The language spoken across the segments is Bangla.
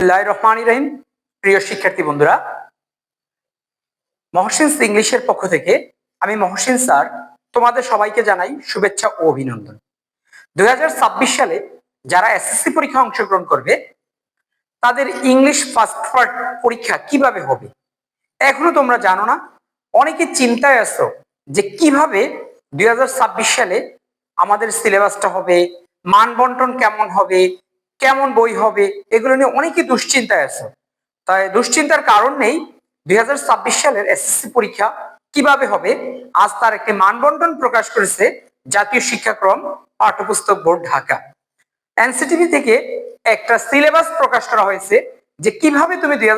বিসমিল্লাহির রহমানির রহিম। প্রিয় শিক্ষার্থী বন্ধুরা, মহসিন ইংলিশের পক্ষ থেকে আমি মহসিন স্যার তোমাদের সবাইকে জানাই শুভেচ্ছা ও অভিনন্দন। দুই হাজার ছাব্বিশ সালে যারা এসএসসি পরীক্ষা অংশগ্রহণ করবে, তাদের ইংলিশ ফার্স্ট পার্ট পরীক্ষা কীভাবে হবে? এখনও তোমরা জানো না, অনেকে চিন্তায় আছো যে কীভাবে দুই হাজার ছাব্বিশ সালে আমাদের সিলেবাসটা হবে, মান বন্টন কেমন হবে কেমন বই হবে, এগুলো নিয়ে অনেকে দুশ্চিন্তায় আছে। তাই দুশ্চিন্তার কারণ নেই দুই সালের এসএসসি পরীক্ষা কীভাবে হবে, আজ তার একটি মানবন্টন প্রকাশ করেছে জাতীয় শিক্ষাক্রম পাঠ্যপুস্তক বোর্ড ঢাকা। এনসিটিভি থেকে একটা সিলেবাস প্রকাশ করা হয়েছে যে কীভাবে তুমি দুই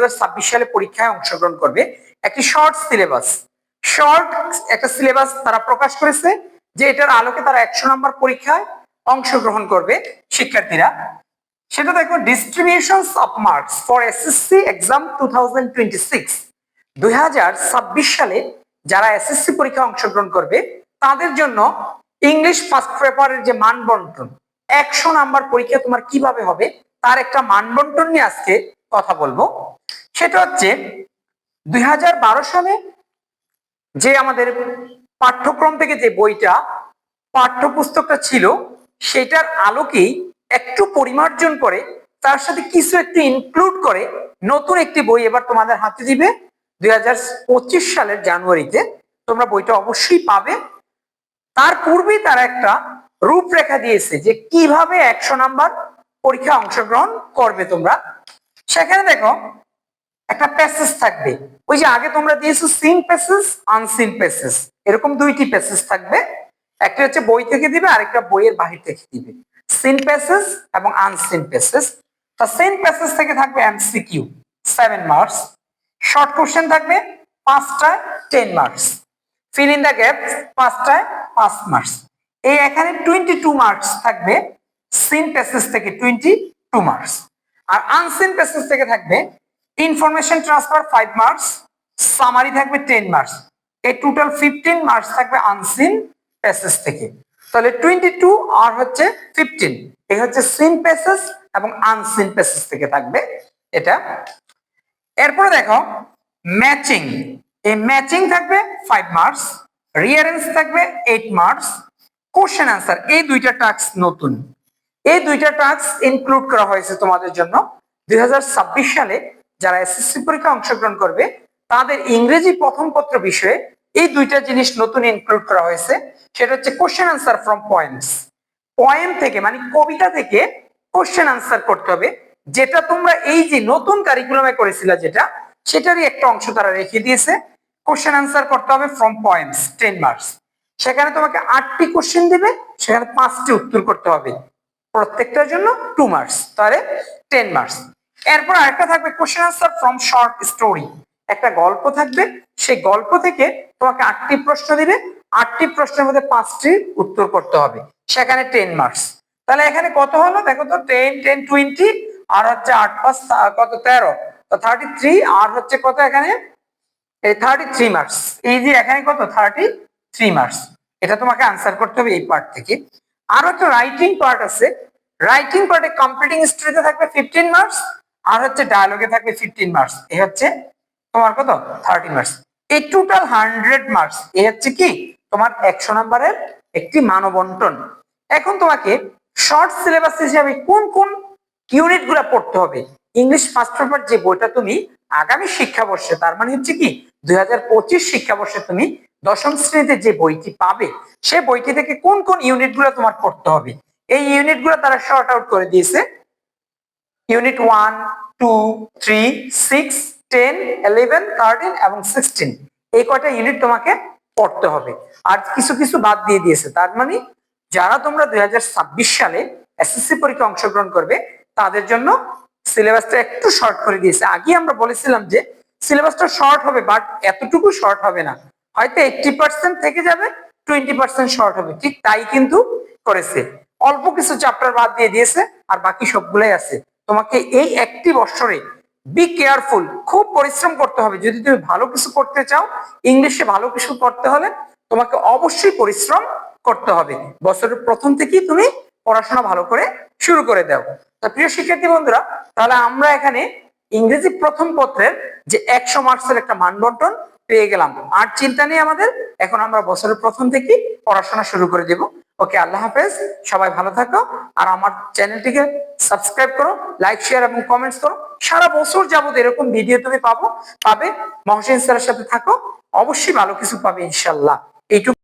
সালে পরীক্ষায় অংশগ্রহণ করবে, একটি শর্ট সিলেবাস। শর্ট একটা সিলেবাস তারা প্রকাশ করেছে যে এটার আলোকে তারা একশো নম্বর পরীক্ষায় অংশগ্রহণ করবে শিক্ষার্থীরা। সেটা দেখো distribution of marks for SSC exam two thousand twenty six দুই হাজার ছাব্বিশ সালে যারা এসএসসি পরীক্ষা অংশগ্রহণ করবে, তাদের জন্য ইংলিশ ফার্স্ট পেপারের যে মান বন্টন একশো নাম্বার পরীক্ষা তোমার কীভাবে হবে, তার একটা মান বন্টন নিয়ে আজকে কথা বলব। সেটা হচ্ছে, দুই হাজার বারো সালে যে আমাদের পাঠ্যক্রম থেকে যে বইটা, পাঠ্যপুস্তকটা ছিল, সেটার আলোকেই একটু পরিমার্জন করে, তার সাথে কিছু একটু ইনক্লুড করে, নতুন একটি বই এবার তোমাদের হাতে দিবে দুই হাজার পঁচিশ সালের জানুয়ারিতে। তোমরা বইটা অবশ্যই পাবে। তার পূর্বেই তারা একটা রূপরেখা দিয়েছে যে কীভাবে একশো নাম্বার পরীক্ষা অংশগ্রহণ করবে তোমরা। সেখানে দেখো, একটা প্যাসেজ থাকবে। ওই যে আগে তোমরা দিয়েছ সিন প্যাসেজ আনসিন প্যাসেজ এরকম দুইটি প্যাসেজ থাকবে। একটা হচ্ছে বই থেকে দিবে, আরেকটা বইয়ের বাহির থেকে দিবে। সিন প্যাসেজ এবং আনসিন প্যাসেজ তা সিন প্যাসেজ থেকে থাকবে MCQ seven marks short question থাকবে পাঁচটায় ten marks fill in the gap পাঁচটায় পাঁচ মার্কস এই এখানে টোয়েন্টি টু মার্কস থাকবে সিন প্যাসেজ থেকে টোয়েন্টি টু মার্কস আর আনসিন প্যাসেজ থেকে থাকবে information transfer five marks summary থাকবে টেন মার্কস এই টোটাল ফিফটিন মার্কস থাকবে আনসিন প্যাসেজ থেকে। তাহলে টোয়েন্টি টু আর হচ্ছে ফিফটিন এই হচ্ছে সিন প্যাসেজ এবং আনসিন প্যাসেজ থেকে থাকবে এটা। এরপরে দেখো ম্যাচিং এই ম্যাচিং থাকবে ফাইভ মার্কস রিয়ারেন্স থাকবে এইট মার্কস কোশ্চেন আনসার এই দুইটা টাস্ক নতুন। এই দুইটা টাস্ক ইনক্লুড করা হয়েছে তোমাদের জন্য। দুই হাজার ছাব্বিশ সালে যারা এসএসসি পরীক্ষা অংশগ্রহণ করবে, তাদের ইংরেজি প্রথম পত্র বিষয়ে এই দুইটা জিনিস নতুন ইনক্লুড করা হয়েছে। সেটা হচ্ছে question answer from points point থেকে মানে কবিতা থেকে কোশ্চেন আনসার করতে হবে। যেটা তোমরা এই যে নতুন কারিকুলামে করেছিল যেটা, সেটারই একটা অংশ তারা রেখে দিয়েছে। কোশ্চেন আনসার করতে হবে ফ্রম পয়েন্টস টেন মার্কস সেখানে তোমাকে আটটি কোশ্চেন দিবে, সেখানে পাঁচটি উত্তর করতে হবে। প্রত্যেকটার জন্য টু মার্কস তাহলে টেন মার্কস এরপর আরেকটা থাকবে question answer from short story একটা গল্প থাকবে। সেই গল্প থেকে তোমাকে আটটি প্রশ্ন দিবে। আটটি প্রশ্নের মধ্যে পাঁচটি উত্তর করতে হবে। সেখানে টেন মার্কস তাহলে এখানে কত হলো? দেখো তো টেন টেন টোয়েন্টি আর হচ্ছে আট, পাঁচ কত? তেরো। থার্টি থ্রি আর হচ্ছে কত এখানে? এই থার্টি থ্রি মার্কস এই যে এখানে কত? থার্টি থ্রি মার্কস এটা তোমাকে আনসার করতে হবে এই পার্ট থেকে। আর একটা রাইটিং পার্ট আছে। রাইটিং পার্টে কম্পিটিং স্টোরিতে থাকবে ফিফটিন মার্কস আর হচ্ছে ডায়ালগে থাকবে ফিফটিন মার্কস এ হচ্ছে তোমার কত? থার্টি মার্কস এই টোটাল হান্ড্রেড মার্কস এ হচ্ছে কি? তোমার একশো নম্বরের একটি মানবন্টন। এখন তোমাকে শর্ট সিলেবাস হিসাবে কোন কোন ইউনিটগুলা পড়তে হবে ইংলিশ ফার্স্ট পেপার যে বইটা তুমি আগামী শিক্ষাবর্ষে, তার মানে হচ্ছে কি, দুই হাজার পঁচিশ শিক্ষাবর্ষে তুমি দশম শ্রেণীতে যে বইটি পাবে, সে বইটি থেকে কোন কোন ইউনিটগুলো তোমার পড়তে হবে? এই ইউনিটগুলো তারা শর্ট আউট করে দিয়েছে। Unit one two three six ten eleven thirteen এবং সিক্সটিন এই কয়টা ইউনিট তোমাকে পড়তে হবে। আর কিছু কিছু বাদ দিয়ে দিয়েছে। তার মানে যারা তোমরা দু হাজার ছাব্বিশ সালে এসএসসি পরীক্ষা অংশগ্রহণ করবে, তাদের জন্য সিলেবাসটা একটু শর্ট করে দিয়েছে। আগে আমরা বলেছিলাম যে সিলেবাসটা শর্ট হবে বাট এতটুকু শর্ট হবে না। হয়তো এইটটি পার্সেন্ট থেকে যাবে টোয়েন্টি পার্সেন্ট শর্ট হবে। ঠিক তাই কিন্তু করেছে। অল্প কিছু চ্যাপ্টার বাদ দিয়ে দিয়েছে, আর বাকি সবগুলাই আছে। তোমাকে এই একটি বছরে বি কেয়ারফুল খুব পরিশ্রম করতে হবে। যদি তুমি ভালো কিছু করতে চাও, ইংলিশে ভালো কিছু করতে হলে তোমাকে অবশ্যই পরিশ্রম করতে হবে। বছরের প্রথম থেকেই তুমি পড়াশোনা ভালো করে শুরু করে দাও। তো প্রিয় শিক্ষার্থী বন্ধুরা, তাহলে আমরা এখানে ইংরেজি প্রথম পত্রের যে একশো মার্কসের একটা মান বন্টন পেয়ে গেলাম। আর চিন্তা নেই আমাদের, এখন আমরা বছরের প্রথম থেকে পড়াশোনা শুরু করে দেব। ওকে, আল্লাহ হাফেজ। সবাই ভালো থাকো। আর আমার চ্যানেলটিকে সাবস্ক্রাইব করো, লাইক, শেয়ার এবং কমেন্টস করো। সারা বছর যাবত এরকম ভিডিও তুমি পাবো, পাবে। মহসিন স্যারের সাথে থাকো। অবশ্যই ভালো কিছু পাবে ইনশাল্লাহ এইটুকু